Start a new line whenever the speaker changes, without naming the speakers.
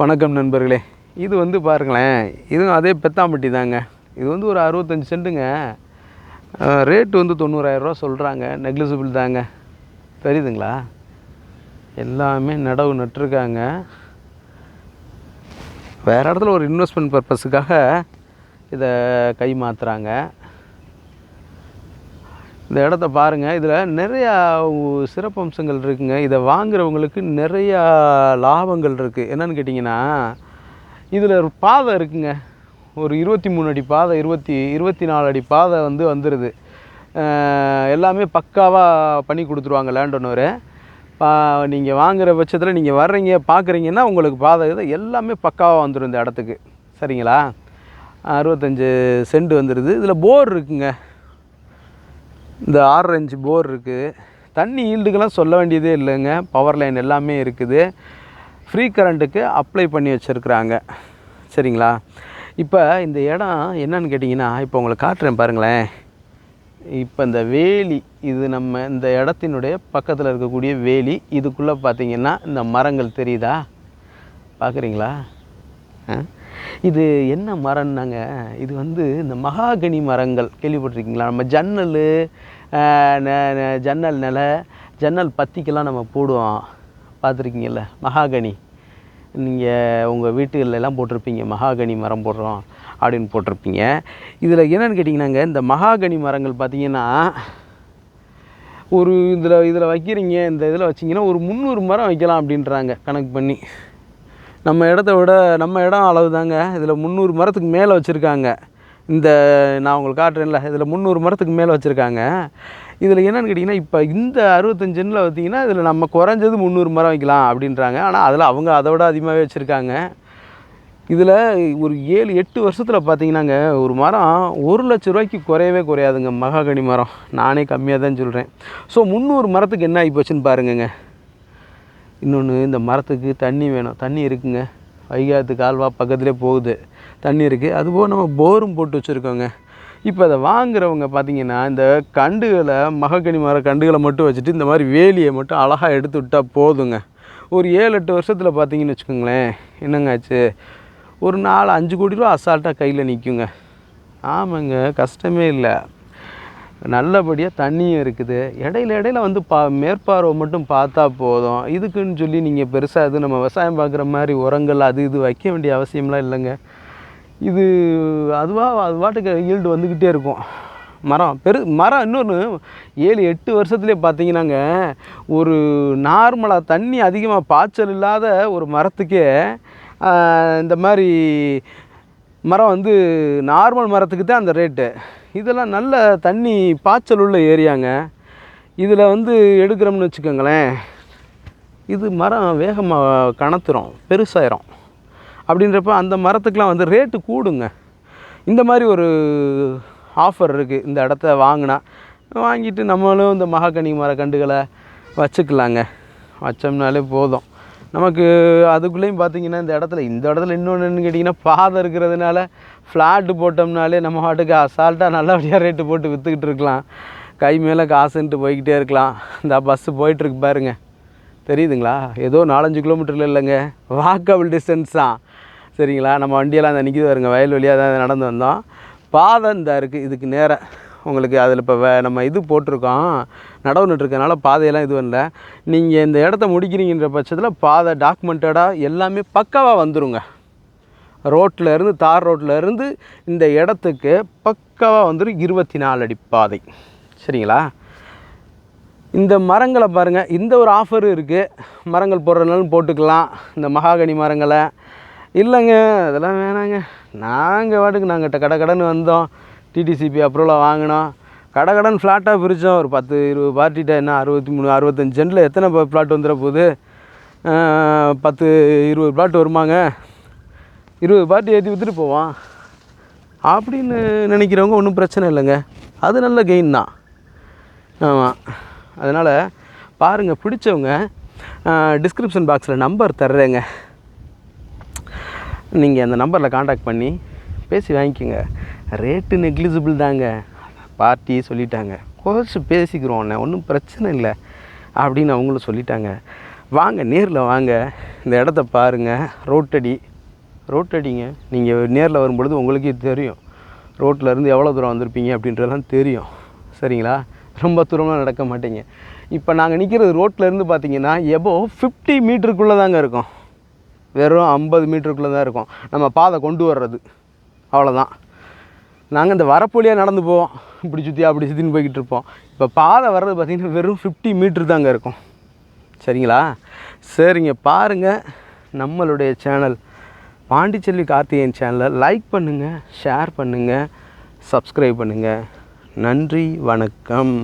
வணக்கம் நண்பர்களே. இது வந்து பாருங்களேன் இதுவும் அதே பெத்தாம்பட்டி தாங்க. இது வந்து ஒரு அறுபத்தஞ்சி சென்ட்டுங்க ரேட்டு வந்து தொண்ணூறாயிரரூவா சொல்கிறாங்க நெக்லிசபிள் தாங்க. தெரியுதுங்களா? எல்லாமே நடவு நட்டுருக்காங்க. வேறு இடத்துல ஒரு இன்வெஸ்ட்மெண்ட் பர்பஸுக்காக இதை கை மாற்றுறாங்க இந்த இடத்த பாருங்கள் இதில் நிறையா சிறப்பம்சங்கள் இருக்குங்க. இதை வாங்குறவங்களுக்கு நிறையா லாபங்கள் இருக்குது என்னென்னு கேட்டிங்கன்னா இதில் ஒரு பாதை இருக்குங்க. ஒரு இருபத்தி மூணு அடி பாதை இருபத்தி இருபத்தி நாலு அடி பாதை வந்து வந்துடுது எல்லாமே பக்காவாக பண்ணி கொடுத்துருவாங்க லேண்ட் ஒன்று பா நீங்கள் வாங்குகிற பட்சத்தில் நீங்கள் வர்றீங்க பார்க்குறீங்கன்னா உங்களுக்கு பாதை இது எல்லாமே பக்காவாக வந்துடும் இந்த இடத்துக்கு. சரிங்களா? அறுபத்தஞ்சு சென்ட் வந்துடுது இதில் போர் இருக்குங்க. இந்த ஆறு இன்ச் போர் இருக்குது தண்ணி ஈல்டுக்கெல்லாம் சொல்ல வேண்டியதே இல்லைங்க. பவர் லைன் எல்லாமே இருக்குது. ஃப்ரீ கரண்ட்டுக்கு அப்ளை பண்ணி வச்சுருக்குறாங்க. சரிங்களா? இப்போ இந்த இடம் என்னன்னு கேட்டிங்கன்னா இப்போ உங்களுக்கு காட்டுறேன் பாருங்களேன். இப்போ இந்த வேலி இது நம்ம இந்த இடத்தினுடைய பக்கத்தில் இருக்கக்கூடிய வேலி இதுக்குள்ளே பார்த்தீங்கன்னா இந்த மரங்கள் தெரியுதா? பார்க்குறீங்களா ஆ? இது என்ன மரம்னாங்க? இது வந்து இந்த மகாகனி மரங்கள். கேள்விப்பட்டிருக்கீங்களா? நம்ம ஜன்னல் ந- ந- ஜன்னல் நிலை ஜன்னல் பத்திக்கெல்லாம் நம்ம போடுவோம். பார்த்துருக்கீங்கல்ல? மகாகனி. நீங்கள் உங்கள் வீட்டுகளெல்லாம் போட்டிருப்பீங்க. மகாகனி மரம் போடுறோம் அப்படின்னு போட்டிருப்பீங்க. இதில் என்னென்னு கேட்டிங்கன்னாங்க இந்த மகாகனி மரங்கள் பார்த்தீங்கன்னா ஒரு இதில் இதில் வைக்கிறீங்க இந்த இதில் வச்சிங்கன்னா ஒரு முந்நூறு மரம் வைக்கலாம் அப்படின்றாங்க கணக்கு பண்ணி. நம்ம இடத்த விட நம்ம இடம் அளவு தாங்க இதில் முந்நூறு மரத்துக்கு மேலே வச்சுருக்காங்க. இந்த நான் உங்களுக்கு காட்டுறேன்ல இதில் முந்நூறு மரத்துக்கு மேலே வச்சுருக்காங்க. இதில் என்னென்னு கேட்டிங்கன்னா இப்போ இந்த அறுபத்தஞ்சுனில் பார்த்தீங்கன்னா இதில் நம்ம குறைஞ்சது முந்நூறு மரம் வைக்கலாம் அப்படின்றாங்க. ஆனால் அதில் அவங்க அதை விட அதிகமாகவே வச்சுருக்காங்க. இதில் ஒரு ஏழு எட்டு வருஷத்தில் பார்த்தீங்கன்னாங்க ஒரு மரம் ஒரு லட்ச ரூபாய்க்கு குறையவே குறையாதுங்க. மகாகனி மரம். நானே கம்மியாக தான் சொல்கிறேன். ஸோ முந்நூறு மரத்துக்கு என்ன ஆகி போச்சுன்னு பாருங்கங்க. இன்னொன்று இந்த மரத்துக்கு தண்ணி வேணும். தண்ணி இருக்குங்க. வைகாத்து கால்வா பக்கத்துலேயே போகுது. தண்ணி இருக்குது அதுபோக நம்ம போரும் போட்டு வச்சுருக்கோங்க. இப்போ அதை வாங்குறவங்க பார்த்தீங்கன்னா இந்த கண்டுகளை மகக்கனி மர கண்டுகளை மட்டும் வச்சுட்டு இந்த மாதிரி வேலியை மட்டும் அழகாக எடுத்து விட்டால் போதுங்க. ஒரு ஏழு எட்டு வருஷத்தில் பார்த்தீங்கன்னு வச்சுக்கோங்களேன் என்னங்க ஆச்சு? ஒரு நாலு அஞ்சு கோடி ரூபா அசால்ட்டாக கையில் நிற்குங்க ஆமாங்க கஷ்டமே இல்லை. நல்லபடியாக தண்ணியும் இருக்குது. இடையில இடையில வந்து பா மேற்பார்வை மட்டும் பார்த்தா போதும். இதுக்குன்னு சொல்லி நீங்கள் பெருசாக இது நம்ம விவசாயம் பார்க்குற மாதிரி உரங்கள் அது இது வைக்க வேண்டிய அவசியம்லாம் இல்லைங்க. இது அதுவாக அது பாட்டுக்கு ஈல்டு வந்துக்கிட்டே இருக்கும். மரம் பெரு மரம் இன்னொன்று ஏழு எட்டு வருஷத்துலேயே பார்த்தீங்கன்னாங்க ஒரு நார்மலாக தண்ணி அதிகமாக பாய்ச்சல் இல்லாத ஒரு மரத்துக்கே இந்த மாதிரி மரம் வந்து நார்மல் மரத்துக்கு தான் அந்த ரேட்டு இதெல்லாம் நல்ல தண்ணி பாய்ச்சல் உள்ள ஏரியாங்க. இதில் வந்து எடுக்கிறோம்னு வச்சுக்கோங்களேன். இது மரம் வேகமாக கணத்துரும் பெருசாயிரும். அப்படின்றப்ப அந்த மரத்துக்கெலாம் வந்து ரேட்டு கூடுங்க. இந்த மாதிரி ஒரு ஆஃபர் இருக்குது இந்த இடத்த வாங்கினா வாங்கிட்டு நம்மளும் இந்த மகாகனி மர கண்டுகளை வச்சுக்கலாங்க. வச்சோம்னாலே போதும். நமக்கு அதுக்குள்ளேயும் பார்த்தீங்கன்னா இந்த இடத்துல இந்த இடத்துல இன்னொன்று என்னன்னு கேட்டிங்கன்னா பாதை இருக்கிறதுனால ஃப்ளாட்டு போட்டோம்னாலே நம்ம பாட்டுக்கு அசால்ட்டாக நல்லபடியாக ரேட்டு போட்டு விற்றுக்கிட்டு இருக்கலாம். கை மேலே காசுன்ட்டு போய்கிட்டே இருக்கலாம். இந்த பஸ்ஸு போயிட்டுருக்கு பாருங்க. தெரியுதுங்களா? ஏதோ நாலஞ்சு கிலோமீட்டரில் இல்லைங்க. வாக்கபிள் டிஸ்டன்ஸ் தான். சரிங்களா? நம்ம வண்டியெல்லாம் அந்த நிற்கிது வருங்க வயல் வழியாக தான் நடந்து வந்தோம். பாதை இந்த இருக்குது இதுக்கு நேராக உங்களுக்கு அதில் இப்போ வே நம்ம இது போட்டிருக்கோம். நடவு நட்டுருக்கனால பாதையெல்லாம் இது வரல நீங்கள் இந்த இடத்த முடிக்கிறீங்கன்ற பட்சத்தில் பாதை டாக்குமெண்டடாக எல்லாமே பக்காவாக வந்துருங்க. ரோட்டில் இருந்து தார் ரோட்டில் இருந்து இந்த இடத்துக்கு பக்காவாக வந்துடும் இருபத்தி நாலு அடி பாதை. சரிங்களா? இந்த மரங்களை பாருங்கள் இந்த ஒரு ஆஃபர் இருக்குது மரங்கள் போடுறதுனாலும் போட்டுக்கலாம். இந்த மகாகனி மரங்களை. இல்லைங்க அதெல்லாம் வேணாங்க. நாங்கள் வாட்டுக்கு நாங்கள் கடை கடன் வந்தோம். டிடிசிபி அப்ரூவலாக வாங்கினோம். கடை கடன் ஃப்ளாட்டாக பிரித்தோம் ஒரு பத்து இருபது பார்ட்டிகிட்ட என்ன அறுபத்தி மூணு அறுபத்தஞ்சு சென்டில் எத்தனை ப்ளாட் வந்துட போகுது? பத்து இருபது ப்ளாட் வருமாங்க. இருபது பார்ட்டி ஏற்றி விற்றுட்டு போவோம். அப்படின்னு நினைக்கிறவங்க ஒன்றும் பிரச்சனை இல்லைங்க. அது நல்ல கெயின் தான். ஆமாம் அதனால் பாருங்கள் பிடிச்சவங்க டிஸ்கிரிப்ஷன் பாக்ஸில் நம்பர் தர்றேங்க. நீங்கள் அந்த நம்பரில் காண்டாக்ட் பண்ணி பேசி வாங்கிக்கோங்க. ரேட்டு நெக்லிஜிபிள் தாங்க. பார்ட்டி சொல்லிட்டாங்க. குறைச்சி பேசிக்கிறோம் ஒன்றும் பிரச்சனை இல்லை அப்படின்னு அவங்களும் சொல்லிட்டாங்க. வாங்க நேரில் வாங்க. இந்த இடத்த பாருங்கள் ரோட்டடி ரோட்டடிங்க. நீங்கள் நேரில் வரும்பொழுது உங்களுக்கே தெரியும். ரோட்டில் இருந்து எவ்வளோ தூரம் வந்திருப்பீங்க அப்படின்றதெல்லாம் தெரியும். சரிங்களா? ரொம்ப தூரமாக நடக்க மாட்டீங்க. இப்போ நாங்கள் நிற்கிறது ரோட்டிலேருந்து பார்த்தீங்கன்னா எபோ ஃபிஃப்டி மீட்டருக்குள்ளே தாங்க இருக்கும். வெறும் ஐம்பது மீட்டருக்குள்ளே தான் இருக்கும். நம்ம பாதை கொண்டு வர்றது. அவ்வளோதான் நாங்கள் இந்த வரப்பொழியாக நடந்து போவோம். இப்படி சுற்றி அப்படி சுற்றின்னு போய்கிட்டு இருப்போம். இப்போ பாதை வர்றது பார்த்திங்கன்னா வெறும் ஃபிஃப்டி மீட்ரு தாங்க இருக்கும். சரிங்களா? சரிங்க பாருங்கள் நம்மளுடைய சேனல் பாண்டிச்செல்வி கார்த்திகேயன் சேனலை லைக் பண்ணுங்கள் ஷேர் பண்ணுங்கள் சப்ஸ்கிரைப் பண்ணுங்கள் நன்றி வணக்கம்.